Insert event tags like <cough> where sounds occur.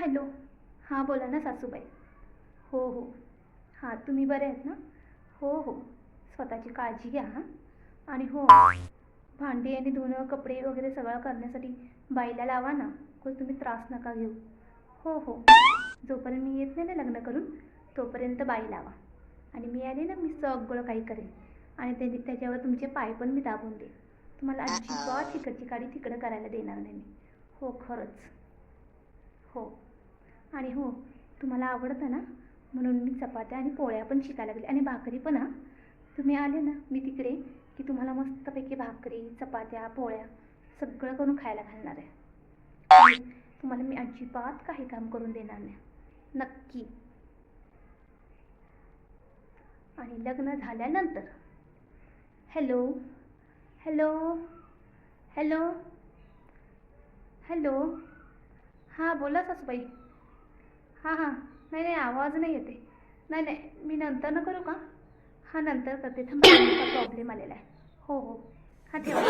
Hello. हां बोला ना सासूबाई. हो हो. हां तुम्ही बरे आहेत ना? हो हो. स्वतःची काळजी घ्या हां. आणि हो भांडी आणि धुणं कपडे वगैरे सगळं करण्यासाठी बाईला लावा ना. खूप तुम्ही त्रास नका घेऊ. हो हो. जोपर्यंत मी येत नाही ना लग्न करून तोपर्यंत बाई लावा. आणि मी आले ना मी सगळं काही करेन. आणि ते त्याच्यावर तुमचे पाय पण मी दाबून देईन. तुम्हाला अजिबात तिकडची काडी तिकडं करायला देणार नाही मी. हो खरंच. हो. आणि हो तुम्हाला आवडतं ना? म्हणून मी चपात्या आणि पोळ्या पण शिकायला लागले. आणि भाकरी पण हां? तुम्ही आले ना मी तिकडे की तुम्हाला मस्तपैकी भाकरी चपात्या पोळ्या सगळं करून खायला घालणार आहे. तुम्हाला मी अजिबात काही काम करून देणार नाही. नक्की. आणि लग्न झाल्यानंतर. हॅलो? हॅलो? हॅलो? हॅलो? हां बोला सासूबाई. हां हां. नाही नाही आवाज नाही येते नाही नाही मी नंतर न करू का? हां नंतर करते थांबा <coughs> प्रॉब्लेम आलेला आहे. हो हो. हां ठेवा.